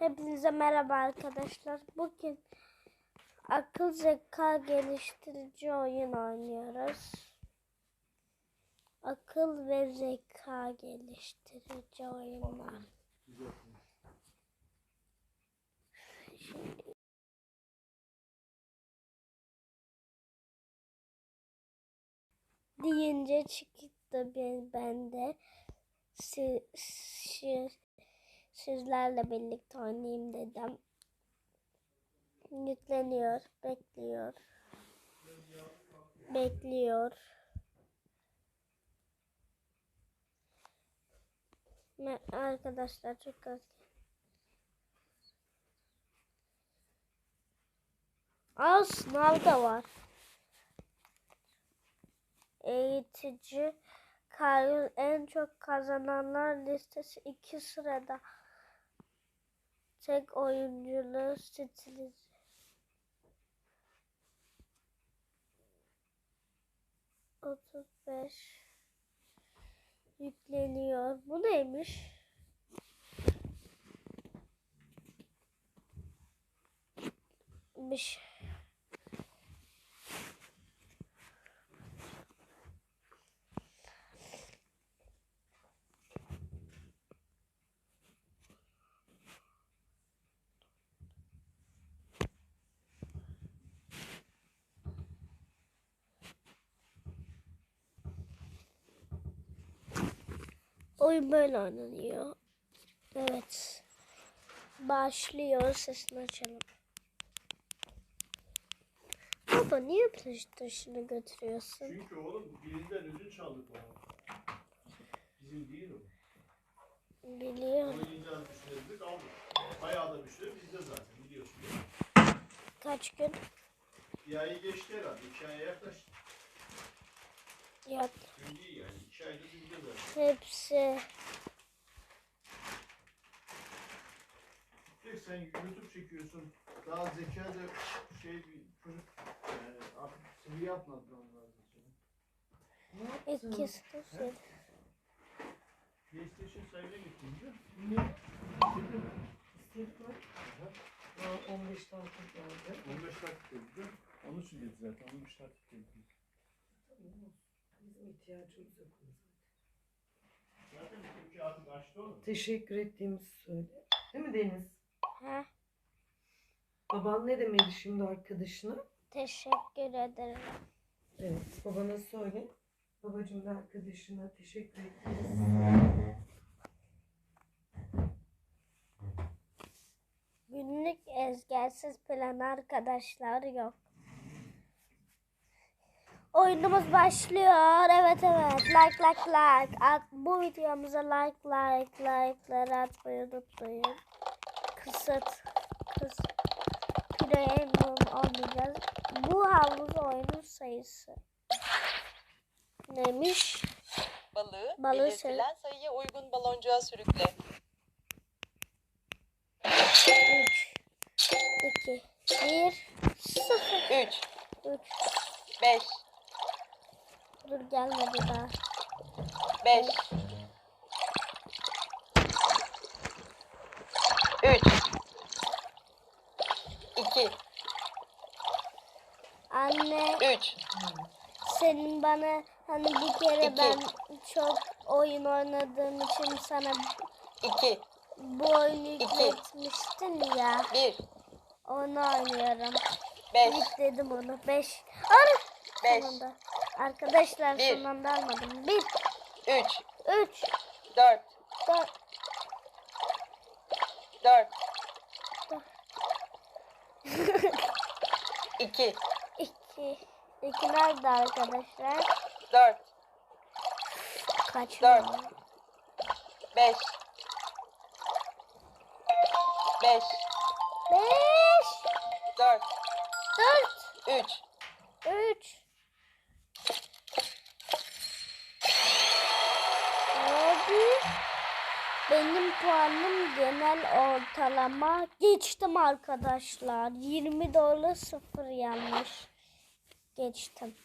Hepinize merhaba arkadaşlar. Bugün akıl zeka geliştirici oyun oynuyoruz. Akıl ve zeka geliştirici oyunlar. Şimdi deyince çıktı ben bende. Si, si, sizlerle birlikte oynayayım dedim. Yükleniyor, bekliyor. Bekliyor. Arkadaşlar çok az. Aa sınav da var. Eğitici Kayyum en çok kazananlar listesi iki sırada. Tek oyunculuğu stili. Otuz beş yükleniyor. Bu neymiş? Bir şey. Oyun böyle oynanıyor. Evet. Başlıyor. Sesini açalım. Baba niye PlayStation'ı götürüyorsun? Çünkü oğlum birinden ödünç aldık onu. Bizim değil o. Biliyorum. Onu icat düşünebildik aldık. Bayağı da bir süre bizde zaten biliyorsun. Kaç gün? Bir ayı geçti herhalde. İki aya yaklaştı. İki zaten. Hepsi. Tek sen YouTube çekiyorsun. Daha zeka da şey bir çocuk yani artık sıvı yapmadılar lazım. İkisi de şey. PlayStation sahibine gittiğince Daha 15 takip geldi. 15 dakika dedi. Onun için dedi zaten. 15 dakika dedi. Bizim ihtiyacımız yok. Zaten bizimki artık açtı onu. Teşekkür ettiğimizi söyle. Değil mi Deniz? Ha, Baban ne demeli şimdi arkadaşına? teşekkür ederim. Evet, babana söyle. Babacığım da arkadaşına teşekkür ederiz. Günlük ezgersiz plan arkadaşlar yok. Oyunumuz başlıyor. Evet evet. Like like like. At, bu videomuza like like like'ları atmayı unutmayın. Kısıt. Kıs. Premium olmayacağız. Bu havuz oyunun sayısı. Neymiş? Balığı, Balığı belirtilen sayıya uygun baloncuğa sürükle. 3 2 1 0 3, 3 5, Dur gelmedi daha. 5, 3, 2, Anne 3, senin bana hani bir kere İki. ben çok oyun oynadığım için sana 2, bu oyunu yükletmiştin ya. 1, Onu oynuyorum. 5, Yükledim onu. 5. Ara! 5, Sonunda. Arkadaşlar Bir. sonunda almadım. 1 3, 3 4, 4 4, 2, 2 2 nerede arkadaşlar? 4, Kaç? Dört. 5, 5, 5 4, 4 3, 3 puanım genel ortalama geçtim arkadaşlar 20 dolar sıfır yanlış geçtim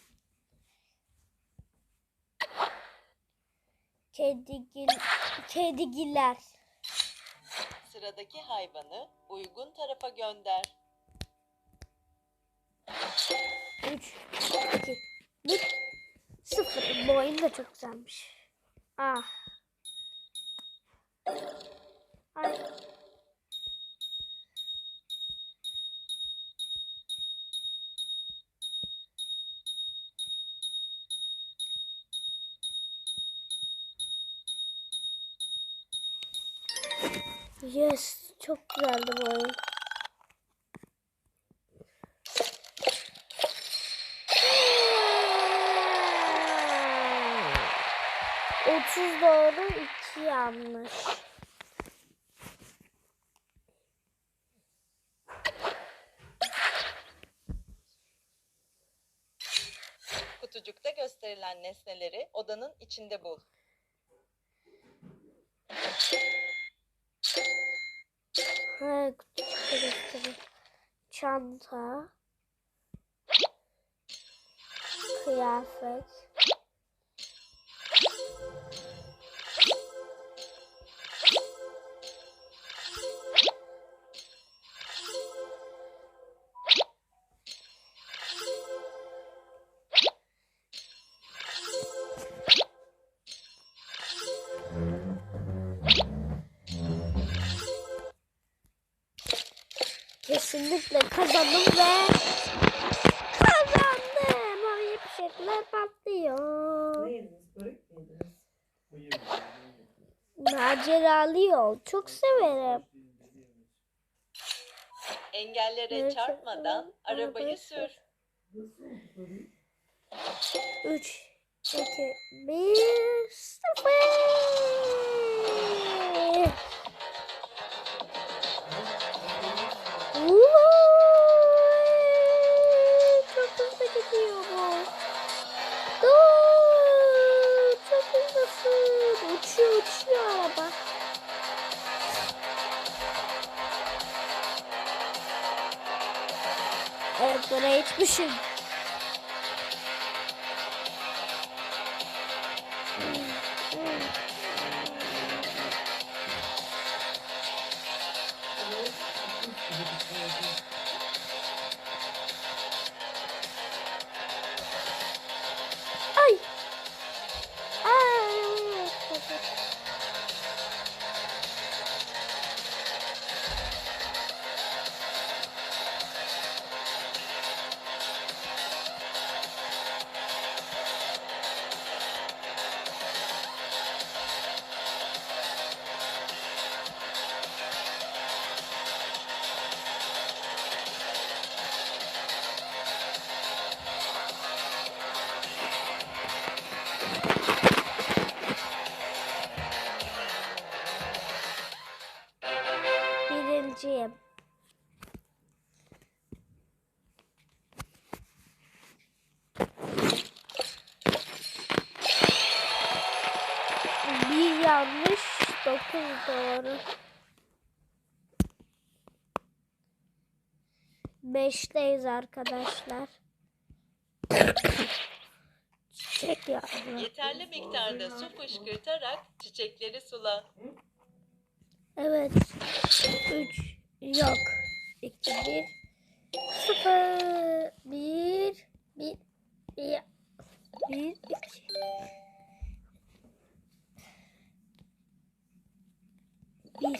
kedigil kedigiler Sıradaki hayvanı uygun tarafa gönder. 3, 2, 1, 0. Bu oyun da çok güzelmiş. Ah. Yes, çok güzeldi bu oyun. Otuz doğru, yanlış. Kutucukta gösterilen nesneleri odanın içinde bul. Ha, kutucukta gösteriyor. Çanta. Kıyafet. Kesinlikle kazandım ve kazandım. Havaya fişekler patlıyor. Maceralı yol. Çok severim. Engellere Evet, çarpmadan evet, arabayı sür. Nasıl oldu börek? 3, 2, 1, 0. Evet, buraya içmişim. Birinciyim. Bir yanlış, dokuz doğru. Beşteyiz arkadaşlar. Çiçek yağmuru. Yeterli miktarda su fışkırtarak çiçekleri sula. Evet. 3 yok. 2 1 0 1 1 1 1 2 1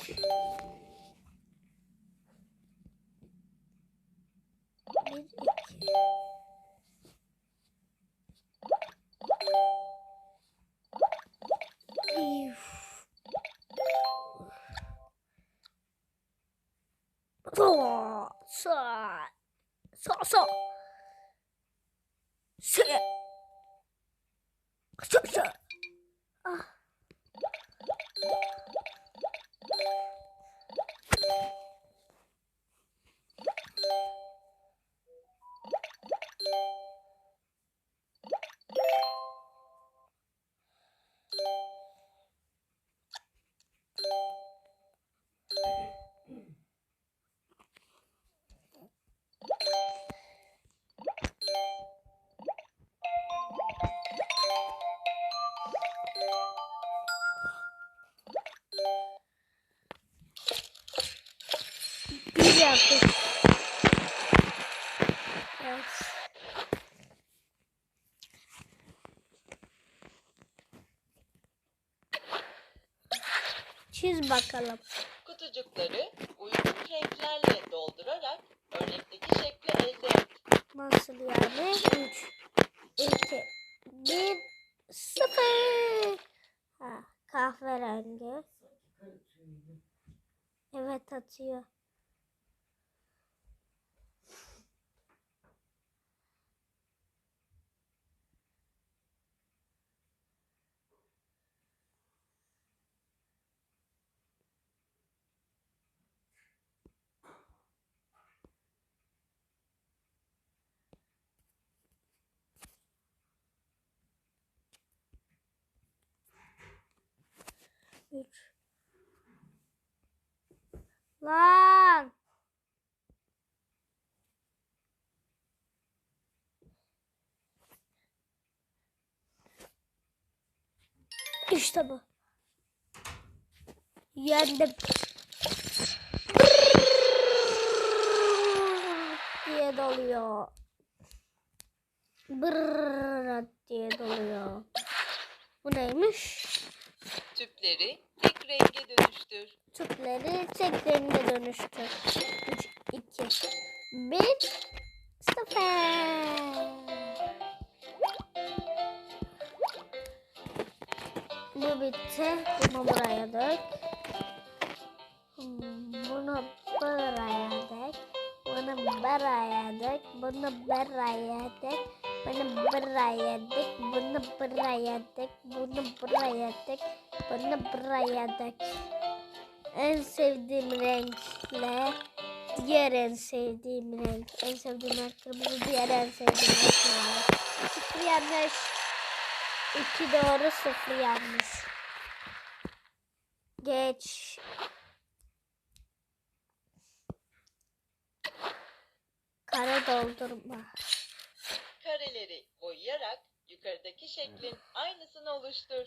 1 2ちゃくちゃ。Evet. Çiz bakalım. Kutucukları uygun renklerle doldurarak örnekteki şekli elde et. Nasıl yani? 3, 2, 1, 0. Ha, kahverengi. Evet atıyor. Üç. Lan. İşte bu. Yendim. diye doluyor. Brrrr diye doluyor. Bu neymiş? Tüpleri tek renge dönüştür. Tüpleri tek renge dönüştür. 3, 2, 1, 0. Bu bitti. Bunu buraya dök. Bunu buraya dök. Bunu buraya dök. Bunu buraya dök. Bunu buraya dök. Bunu buraya dök. Bunu buraya dök. Bunu buraya dök. En sevdiğim renkle diğer en sevdiğim renk. En sevdiğim renk kırmızı, diğer en sevdiğim renk mavi. Sıfır yanlış. İki doğru sıfır yanlış. Geç. Kara doldurma. Kareleri boyayarak yukarıdaki şeklin aynısını oluştur.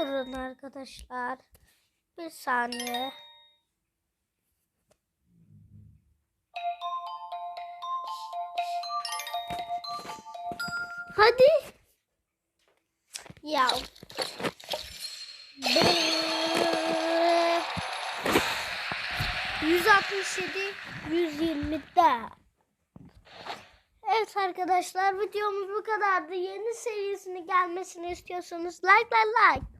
Durun arkadaşlar. Bir saniye. Hadi. Ya. 167 120 de. Evet arkadaşlar videomuz bu kadardı. Yeni serisini gelmesini istiyorsanız like like like.